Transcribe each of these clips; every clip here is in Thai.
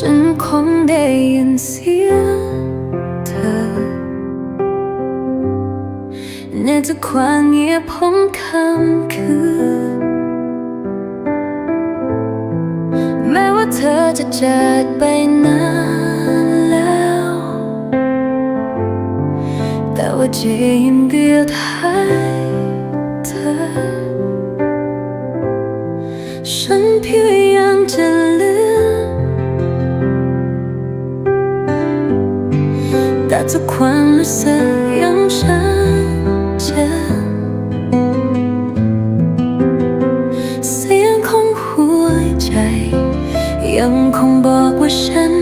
ฉันคงได้ยินเสียงเธอในทุกความเงียบของคำคือแม้ว่าเธอจะจากไปนานแล้ว แต่ว่าจะยังเดือดทายเธอ ทุกความรู้สึกยังฉันเจอเสียงขงหัวใจ ยังคงบอกว่าฉัน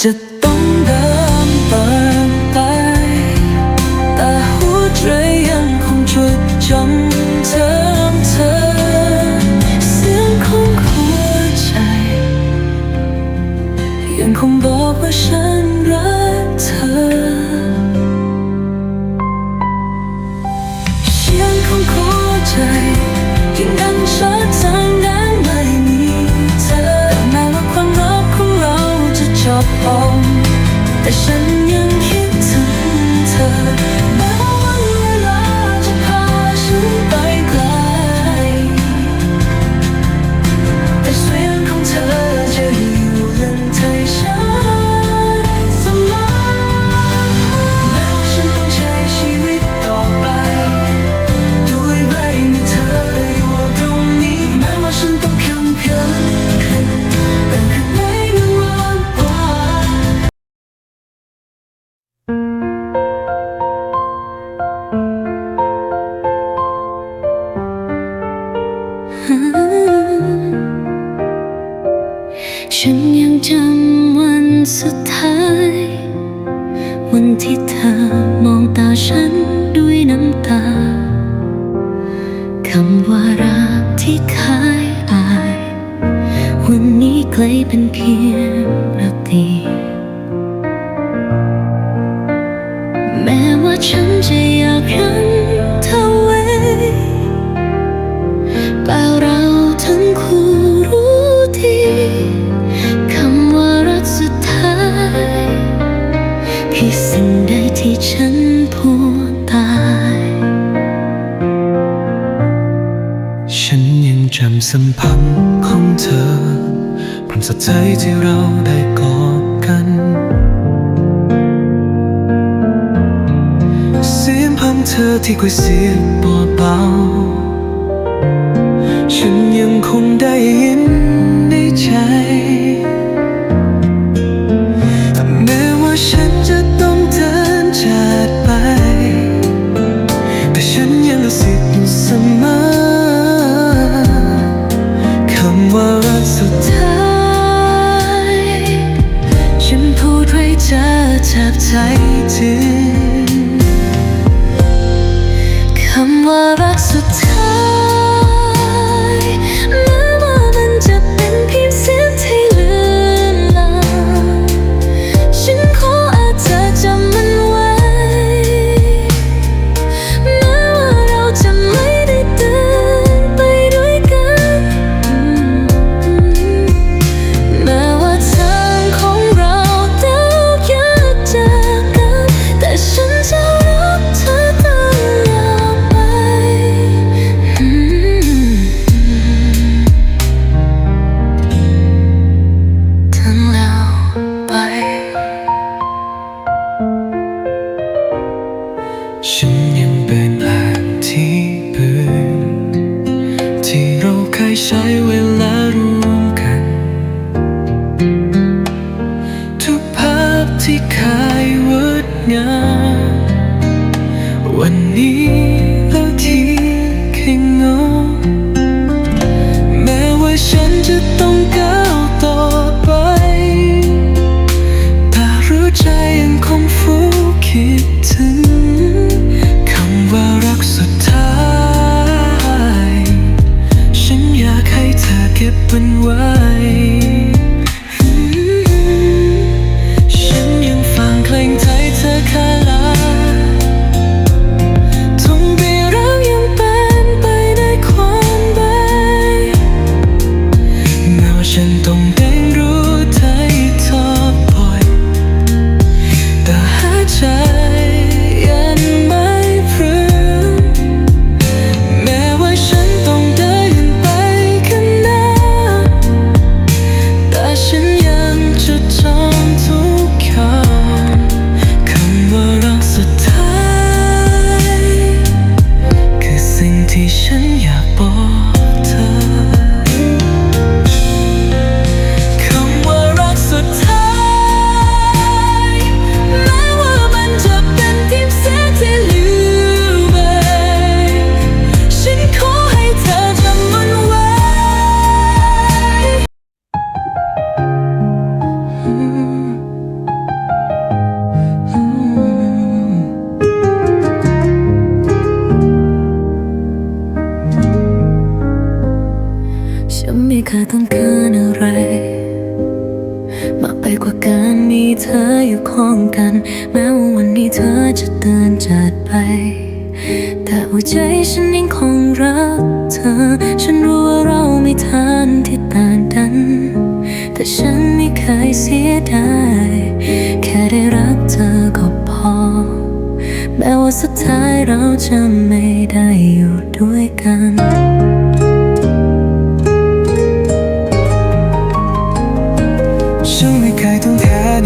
Çıt 空的身。 ระตีแม้ว่าฉันจะอยากรั้งเธว้แต่เราทั้งคู่รู้ดีคำว่ารักสุดท้ายคือสิ่งใดที่ฉันพูดตาย ฉันยังจำสัมผัส ดใจที่เราได้กอดกัน เสียงพังเธอที่คุยเสียงเบาๆฉันยังคงได้ยินในใจ เคยต้องการอะไร มากไปกว่าการมีเธออยู่ข้องกัน แม้ว่าวันนี้เธอจะเดินจากไป แต่หัวใจฉันยังคงรักเธอ ฉันรู้ว่าเราไม่ทันที่ต่างกัน แต่ฉันไม่เคยเสียดายแค่ได้รักเธอก็พอ แม้ว่าสุดท้ายเราจะไม่ได้อยู่ด้วยกัน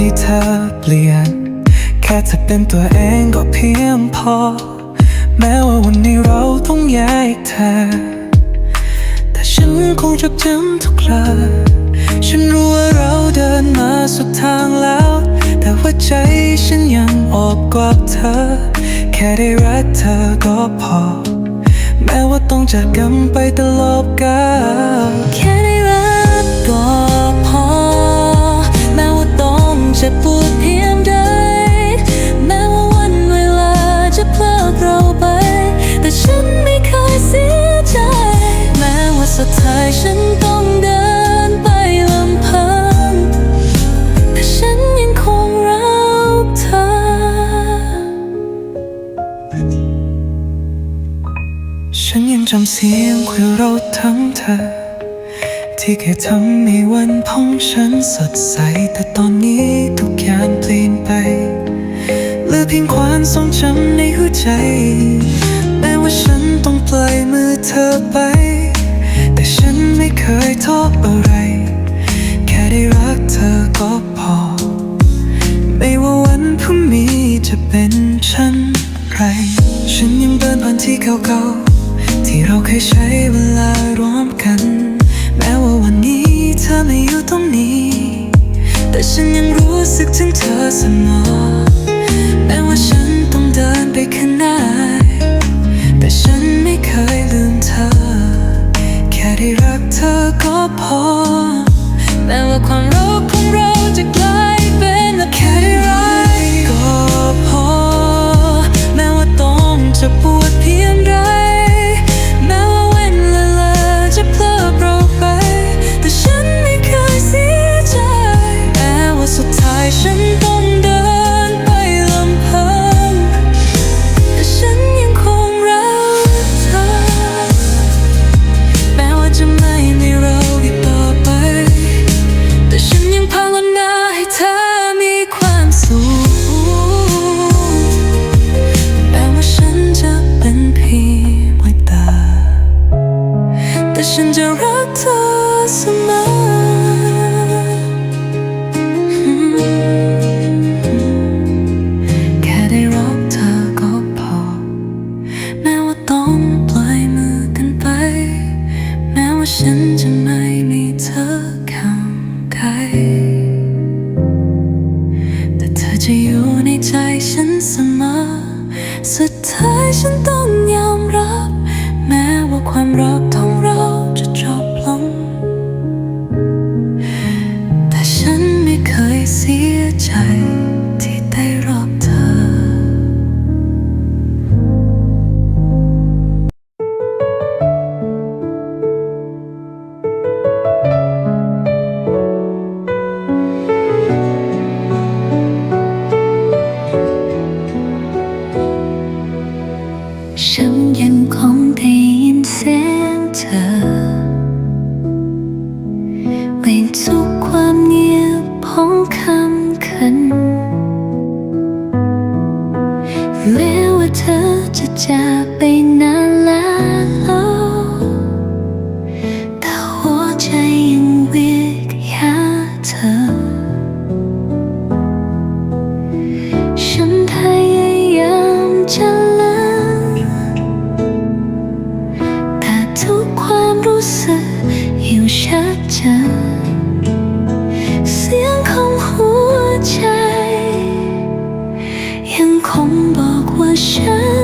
ให้เธอเปลี่ยน แค่เธอเป็นตัวเองก็เพียงพอ แม้ว่าวันนี้เราต้องแยกทางแต่ฉันคงจดจำทุกลาฉันรู้ว่าเราเดินมาสุดทางแล้ว แต่ว่าใจฉันยังออกกอดเธอ แค่ได้รักเธอก็พอ แม้ว่าต้องจากกันไปตลอดกาล สุดท้ายฉันต้องเดินไปลำพังแต่ฉันยังคงรักเธอ ฉันยังจำเสียงคุยเราทั้งเธอ ที่เคยทำให้วันของฉันสดใส แต่ตอนนี้ทุกอย่างเปลี่ยนไปเหลือเพียงความทรงจำในหัวใจ แม้ว่าฉันต้องปล่อยมือเธอไป ฉันไม่เคยโท้อะไร แค่ได้รักเธอก็พอ ไม่ว่าวันพรุ่งนี้จะเป็นเช่นไร ฉันยังเก่าๆ ที่เราเคยใช้เวลาร่วมกัน แม้ว่าวันนี้เธอไม่อยู่ตรงนี้ แต่ฉันยังรู้สึกถึงเธอเสมอแม้ว่าฉันต้องเดินไปข้างหน้า ได้รักเธอก็พอแม้ว่าความรักของเราจะกลายเป็นแค่ได้รักก็พอแม้ว่าต้องจะปว แต่ฉั สึกอยู่ชัดเจนเสียงของหัวใจ ยังคงบอกว่าฉัน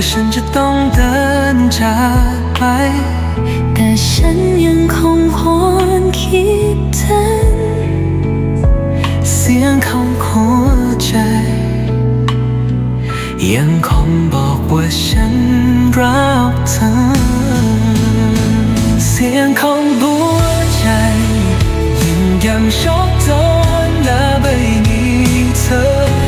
ว่าฉันจะต้องเดินจากไป แต่ฉันยังคงหวนคิดถึงเสียงของหัวใจ ยังคงบอกว่าฉันรักเธอ เสียงของหัวใจยิ่งยังชอบตอนหน้าไม่มีเธอ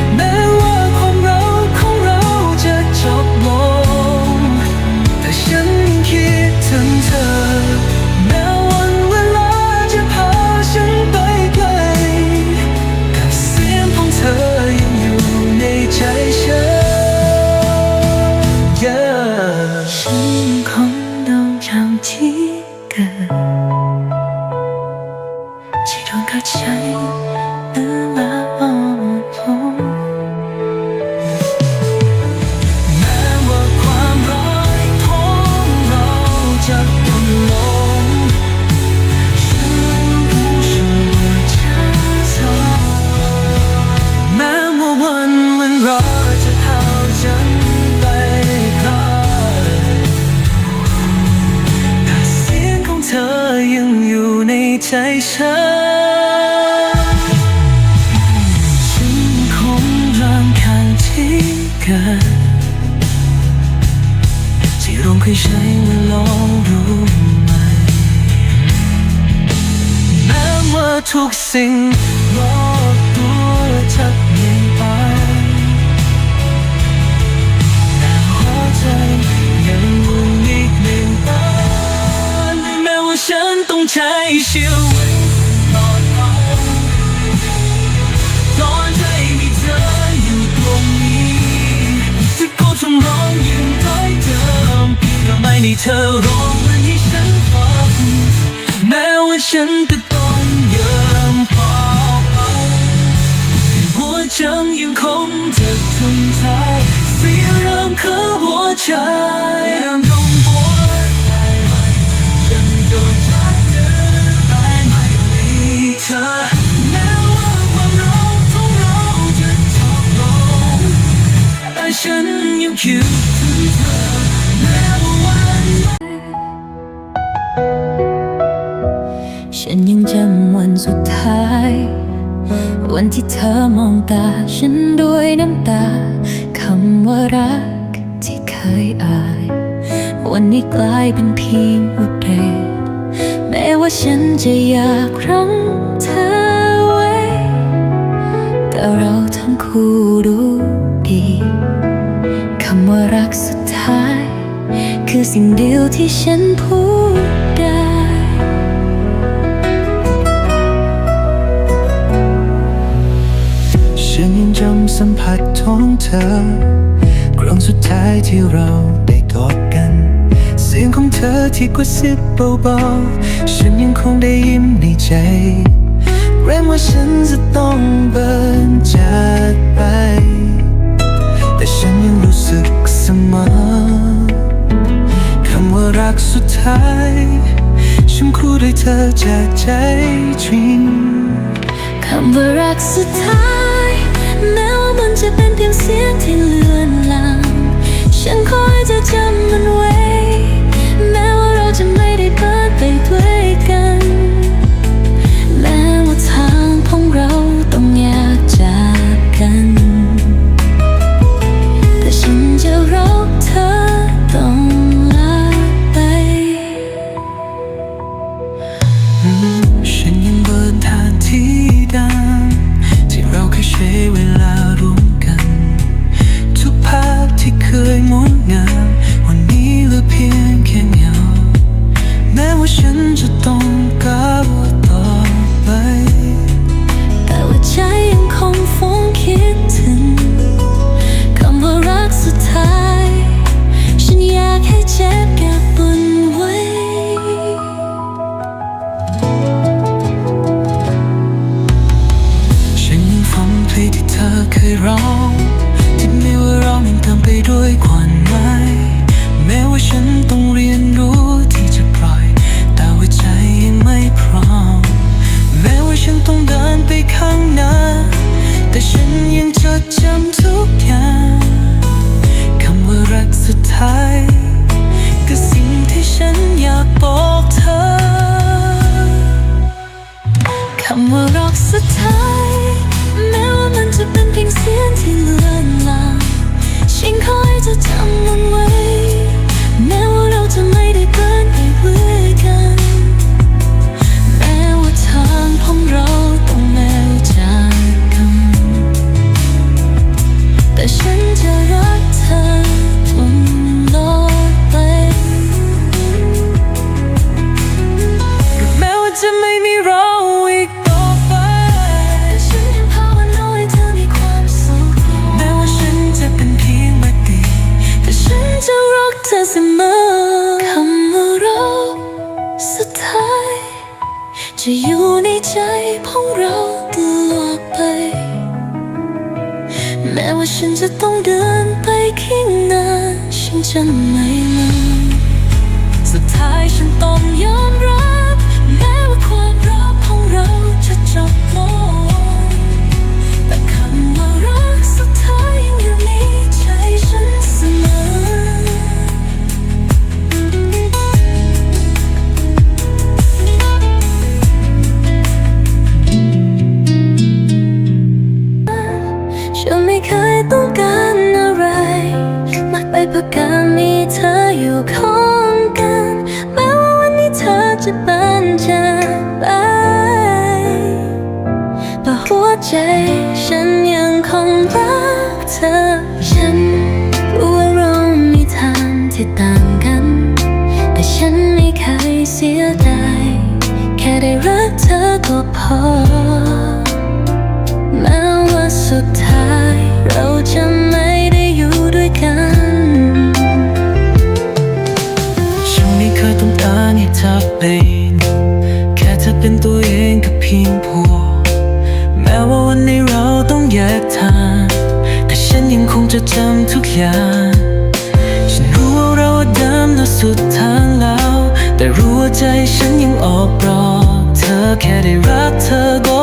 ฉันคงต้อ เคยใช้มาลองดูใหม่แม้ว่าทุกสิ่งรอบตัวจะเปลี่ยนไปแต่หัวใจยังวุ่นอีกหนึ่งตอนแม้ว่าฉันต้องใช้ชีวิต ให้เธอร้องมันให้ฉันฟังแม้ว่าฉันจะต้องยอมพอไปหัวใจยังคงจะทนทายเสียเริ่มคือหัวใจยังคงปวดได้ไหมฉันโดนชั วันที่เธอมองตาฉันด้วยน้ำตาคำว่ารักที่เคยอ่านวันนี้กลายเป็นเพียงบทเรียนแม้ว่าฉันจะอยากรั้งเธอไว้ แต่เราทั้งคู่รู้ดีคำว่ารักสุดท้าย คือสิ่งเดียวที่ฉันพูด องเธอครั้งสุดท้ายที่เราได้กอดกัน เสียงของเธอที่กระซิบเบาๆ ฉันยังคงได้ยินในใจเกรงว่าฉันจะต้องเบินจากไป แต่ฉันยังรู้สึกเสมอคำว่ารักสุดท้าย ฉันคู่ด้วยเธอจากใจจริงคำว่ารักสุดท้ายแม้ว่ามันจะเป็น เพียงเสียงที่เลือนลาง ฉันคอยจะเจอานไปข้างหนฉันจะไม่ลืมสุดท้ายฉันต้องยอมรับ แม้ว่าความรักของเราจะจบลงแต่คำว่ารักสุดท้ายยังอยู่นี้ ยวข้งกัน แม้ว่าวันนี้เธอจะบันจากไปแต่หัวใจฉันยังคงรักเธอ ฉันรู้ว่าเรามีทางที่ต่างกัน แต่ฉันไม่เคยเสียดายแค่ได้รักเธอก็พอียงพอแม้ว่าวันนี้เราต้องแยกทางแต่ฉันยังคงจะจำทุกอย่างฉันรู้ว่าเราเดิน้าสุดทางแล้ว แต่รู้ว่าใจฉันยังออกรอเธอแค่ได้รักเธอก็